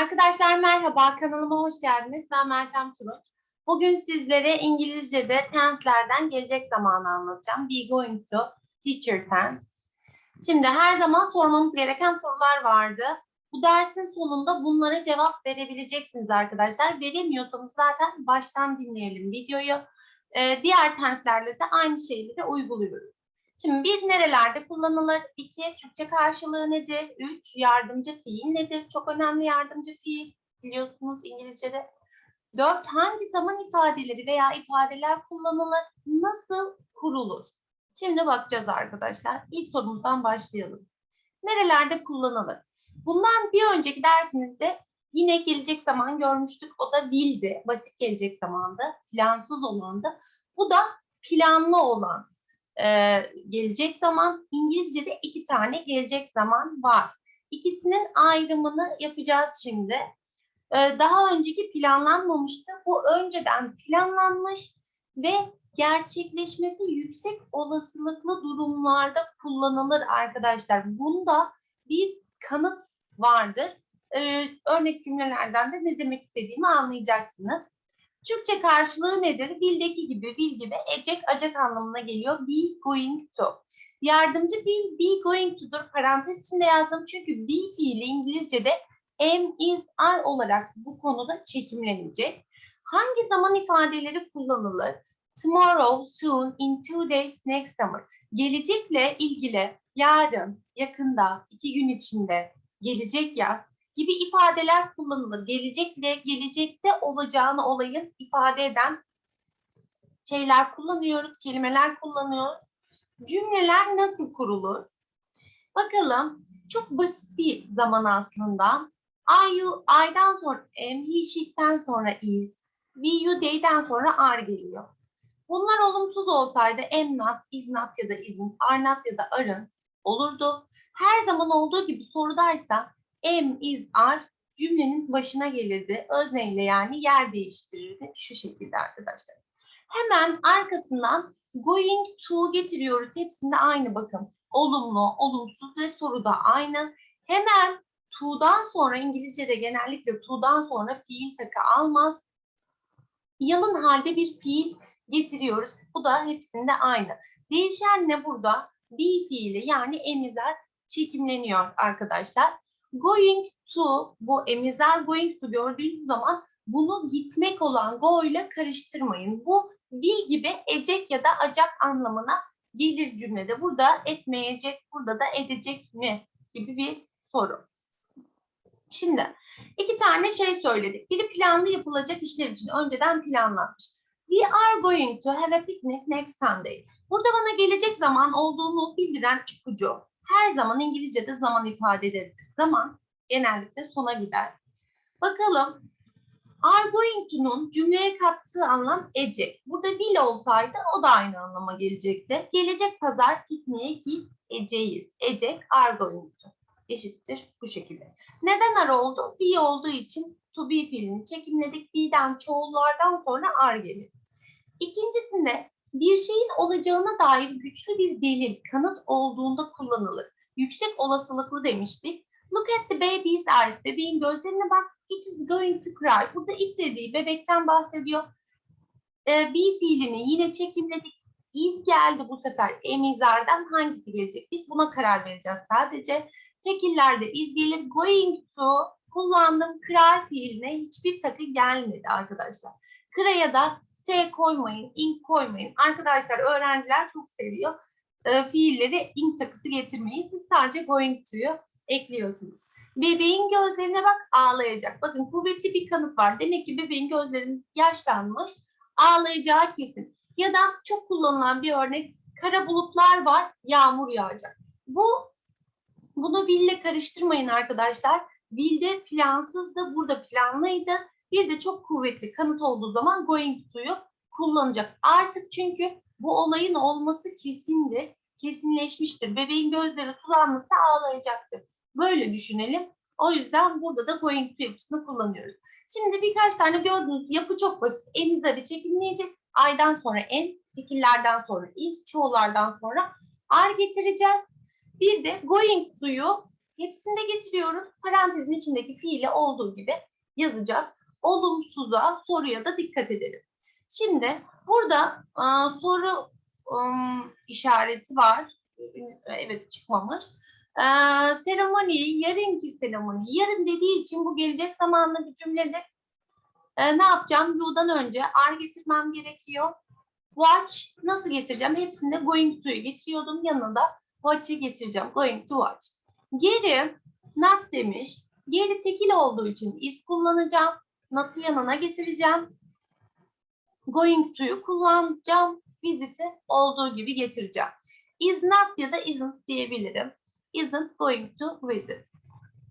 Arkadaşlar merhaba, kanalıma hoş geldiniz. Ben Meltem Turunç. Bugün sizlere İngilizce'de tense'lerden gelecek zamanı anlatacağım. Be going to future tense. Şimdi her zaman sormamız gereken sorular vardı. Bu dersin sonunda bunlara cevap verebileceksiniz arkadaşlar. Veremiyorsanız zaten baştan dinleyelim videoyu. Ee, diğer tense'lerle de aynı şeyleri uyguluyoruz. Şimdi bir nerelerde kullanılır? İki Türkçe karşılığı nedir? Üç yardımcı fiil nedir? Çok önemli yardımcı fiil biliyorsunuz İngilizce'de. Dört hangi zaman ifadeleri veya ifadeler kullanılır? Nasıl kurulur? Şimdi bakacağız arkadaşlar. İlk sorumuzdan başlayalım. Nerelerde kullanılır? Bundan bir önceki dersimizde yine gelecek zaman görmüştük. O da will'di. Basit gelecek zamandı. Plansız olandı. Bu da planlı olan e, gelecek zaman. İngilizce'de iki tane gelecek zaman var. İkisinin ayrımını yapacağız şimdi. E, daha önceki planlanmamıştı. Bu önceden planlanmış ve gerçekleşmesi yüksek olasılıklı durumlarda kullanılır arkadaşlar. Bunda bir kanıt vardır. E, örnek cümlelerden de ne demek istediğimi anlayacaksınız. Türkçe karşılığı nedir? Bildeki gibi, bil gibi, ecek, acak anlamına geliyor. Be going to. Yardımcı be, be going to'dur. Parantez içinde yazdım çünkü be fiili İngilizce'de am, is, are olarak bu konuda çekimlenecek. Hangi zaman ifadeleri kullanılır? Tomorrow, soon, in two days, next summer. Gelecekle ilgili yarın, yakında, iki gün içinde, gelecek yaz gibi ifadeler kullanılır. Gelecekle, gelecekte olacağını olayın ifade eden şeyler kullanıyoruz, kelimeler kullanıyoruz. Cümleler nasıl kurulur? Bakalım. Çok basit bir zaman aslında. Are you, I'dan sonra am, he, she'den sonra is, we, you, they'den sonra are geliyor. Bunlar olumsuz olsaydı am not, is not ya da isn't, are not ya da aren't olurdu. Her zaman olduğu gibi sorudaysa am, is, are cümlenin başına gelirdi. Özneyle yani yer değiştirirdi. Şu şekilde arkadaşlar. Hemen arkasından going to getiriyoruz. Hepsinde aynı bakın. Olumlu, olumsuz ve soruda aynı. Hemen to'dan sonra İngilizce'de genellikle to'dan sonra fiil takı almaz. Yalın halde bir fiil getiriyoruz. Bu da hepsinde aynı. Değişen ne burada? Be fiili yani emizler çekimleniyor arkadaşlar. Going to bu emizler going to gördüğünüz zaman bunu gitmek olan go ile karıştırmayın. Bu will gibi ecek ya da acak anlamına gelir cümlede. Burada etmeyecek, burada da edecek mi gibi bir soru. Şimdi iki tane şey söyledik. Biri planlı yapılacak işler için önceden planlanmış. We are going to have a picnic next Sunday. Burada bana gelecek zaman olduğunu bildiren ipucu. Her zaman İngilizce'de zaman ifade edilir. Zaman genellikle sona gider. Bakalım are going to'nun cümleye kattığı anlam ecek. Burada will olsaydı o da aynı anlama gelecekti. Gelecek pazar pikniğe gideceğiz. Ecek are going to eşittir bu şekilde. Neden are oldu? Be olduğu için to be fiilini çekimledik. Be'den çoğullardan sonra are gelir. İkincisinde bir şeyin olacağına dair güçlü bir delil, kanıt olduğunda kullanılır. Yüksek olasılıklı demiştik. Look at the baby's eyes. Bebeğin gözlerine bak. It is going to cry. Burada it dediği bebekten bahsediyor. Ee, be fiilini yine çekimledik. Is geldi bu sefer. Emizardan hangisi gelecek? Biz buna karar vereceğiz sadece. Tekillerde is gelir. Going to kullandım. Cry fiiline hiçbir takı gelmedi arkadaşlar. Cry'a da S koymayın, ink koymayın. Arkadaşlar öğrenciler çok seviyor. E, fiilleri ink takısı getirmeyi. Siz sadece going to'yu ekliyorsunuz. Bebeğin gözlerine bak ağlayacak. Bakın kuvvetli bir kanıt var. Demek ki bebeğin gözlerinin yaşlanmış. Ağlayacağı kesin. Ya da çok kullanılan bir örnek kara bulutlar var. Yağmur yağacak. Bu bunu will karıştırmayın arkadaşlar. Will'de plansızdı. Burada planlıydı. Bir de çok kuvvetli kanıt olduğu zaman going to'yu kullanacak. Artık çünkü bu olayın olması kesindir. Kesinleşmiştir. Bebeğin gözleri sulanması ağlayacaktır. Böyle düşünelim. O yüzden burada da going to yapısını kullanıyoruz. Şimdi birkaç tane gördüğünüz yapı çok basit. Enizleri çekimleyecek. Aydan sonra en, fikirlerden sonra is, çoğulardan sonra ar getireceğiz. Bir de going to'yu Hepsini de getiriyoruz. Parantezin içindeki fiili olduğu gibi yazacağız. Olumsuza, soruya da dikkat edelim. Şimdi burada aa, soru ım, işareti var. Evet çıkmamış. Ee, seremoni, yarınki seremoni. Yarın dediği için bu gelecek zamanlı bir cümledir. Ee, ne yapacağım? You'dan önce are getirmem gerekiyor. Watch nasıl getireceğim? Hepsinde going to'yu getiriyordum. Yanına da watch'ı getireceğim. Going to watch. Geri not demiş. Geri tekil olduğu için is kullanacağım. Not'ı yanına getireceğim. Going to'yu kullanacağım. Visit'i olduğu gibi getireceğim. Is not ya da isn't diyebilirim. Isn't going to visit.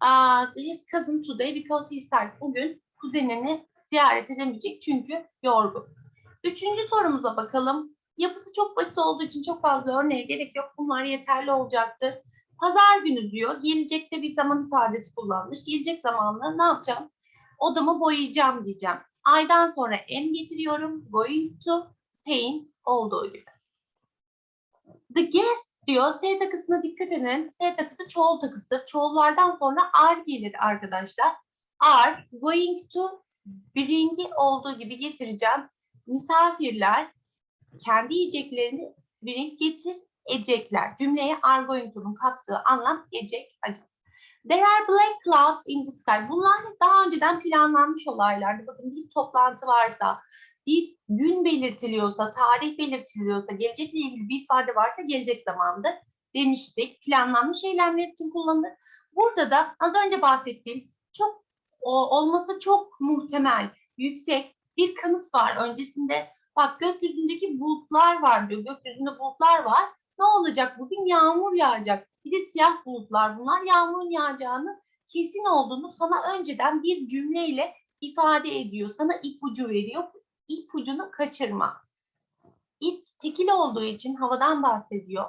Uh, his cousin today because he started. Bugün kuzenini ziyaret edemeyecek çünkü yorgun. Üçüncü sorumuza bakalım. Yapısı çok basit olduğu için çok fazla örneğe gerek yok. Bunlar yeterli olacaktır. Pazar günü diyor. Gelecekte bir zaman ifadesi kullanmış. Gelecek zamanla ne yapacağım? Odamı boyayacağım diyeceğim. Aydan sonra am getiriyorum. Going to paint olduğu gibi. The guest diyor. S takısına dikkat edin. S takısı çoğul takısıdır. Çoğullardan sonra are gelir arkadaşlar. Are going to bring'i olduğu gibi getireceğim. Misafirler kendi yiyeceklerini bring getir ecekler. Cümleye are going to'nun kattığı anlam ecek, acı. There are black clouds in the sky. Bunlar daha önceden planlanmış olaylardı. Bakın bir toplantı varsa, bir gün belirtiliyorsa, tarih belirtiliyorsa, gelecekle ilgili bir ifade varsa gelecek zamandır demiştik. Planlanmış eylemler için kullanılır. Burada da az önce bahsettiğim çok o, olması çok muhtemel, yüksek bir kanıt var. Öncesinde bak gökyüzündeki bulutlar var diyor. Gökyüzünde bulutlar var. Ne olacak? Bugün yağmur yağacak. Bir de siyah bulutlar bunlar. Yağmurun yağacağını kesin olduğunu sana önceden bir cümleyle ifade ediyor. Sana ipucu veriyor. İpucunu kaçırma. It tekil olduğu için havadan bahsediyor.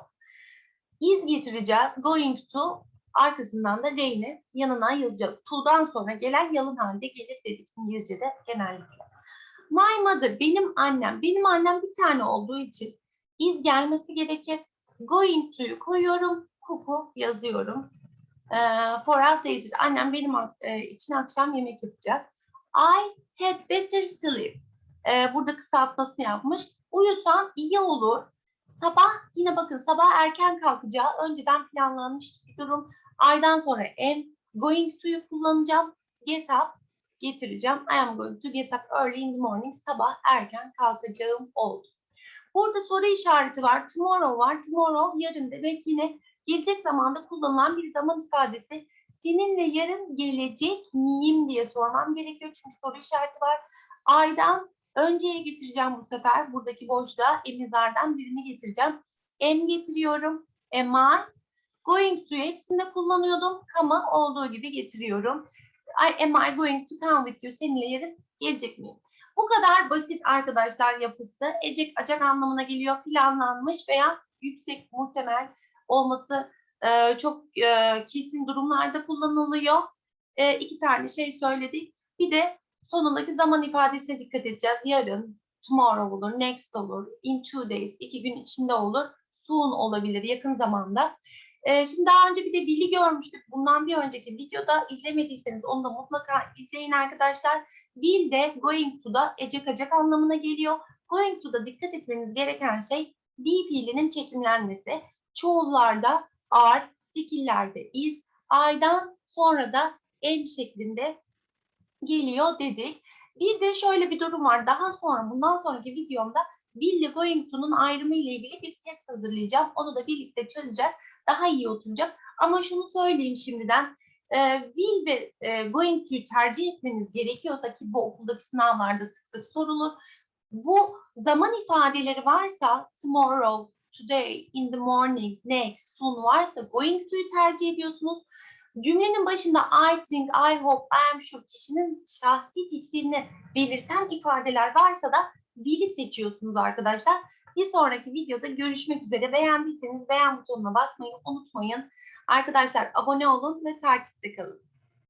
Is getireceğiz. Going to arkasından da rain'i yanına yazacağız. To'dan sonra gelen yalın halde gelir dedik İngilizce'de genellikle. My mother, benim annem. Benim annem bir tane olduğu için is gelmesi gerekir. Going to'yu koyuyorum. Cook'u yazıyorum. Ee, for us later. Annem benim e, için akşam yemek yapacak. I had better sleep. Ee, burada kısaltmasını yapmış. Uyusan iyi olur. Sabah yine bakın sabah erken kalkacağı önceden planlanmış bir durum. Aydan sonra am going to'yu kullanacağım. Get up getireceğim. I am going to get up early in the morning. Sabah erken kalkacağım oldu. Burada soru işareti var. Tomorrow var. Tomorrow yarın demek yine gelecek zamanda kullanılan bir zaman ifadesi. Seninle yarın gelecek miyim diye sormam gerekiyor. Çünkü soru işareti var. Aydan önceye getireceğim bu sefer. Buradaki boşluğa emizlerden birini getireceğim. Am getiriyorum. Am I? Going to hepsinde kullanıyordum. Come olduğu gibi getiriyorum. I, am I going to come with you? Seninle yarın gelecek miyim? Bu kadar basit arkadaşlar yapısı. Ecek acak anlamına geliyor. Planlanmış veya yüksek muhtemel olması e, çok e, kesin durumlarda kullanılıyor. E, iki tane şey söyledik. Bir de sonundaki zaman ifadesine dikkat edeceğiz. Yarın, tomorrow olur, next olur, in two days, iki gün içinde olur, soon olabilir, yakın zamanda. Ee, şimdi daha önce bir de Bill'i görmüştük. Bundan bir önceki videoda izlemediyseniz onu da mutlaka izleyin arkadaşlar. Bill de going to da ecek acak anlamına geliyor. Going to da dikkat etmeniz gereken şey be fiilinin çekimlenmesi. Çoğullarda are, tekillerde is, I'dan sonra da am şeklinde geliyor dedik. Bir de şöyle bir durum var. Daha sonra bundan sonraki videomda Bill ile going to'nun ayrımı ile ilgili bir test hazırlayacağım. Onu da birlikte çözeceğiz daha iyi oturacak. Ama şunu söyleyeyim şimdiden. Will ve e, to'yu tercih etmeniz gerekiyorsa ki bu okuldaki sınavlarda sık sık sorulur. Bu zaman ifadeleri varsa tomorrow, today, in the morning, next, soon varsa going to'yu tercih ediyorsunuz. Cümlenin başında I think, I hope, I am sure kişinin şahsi fikrini belirten ifadeler varsa da will'i seçiyorsunuz arkadaşlar. Bir sonraki videoda görüşmek üzere. Beğendiyseniz beğen butonuna basmayı unutmayın. Arkadaşlar abone olun ve takipte kalın.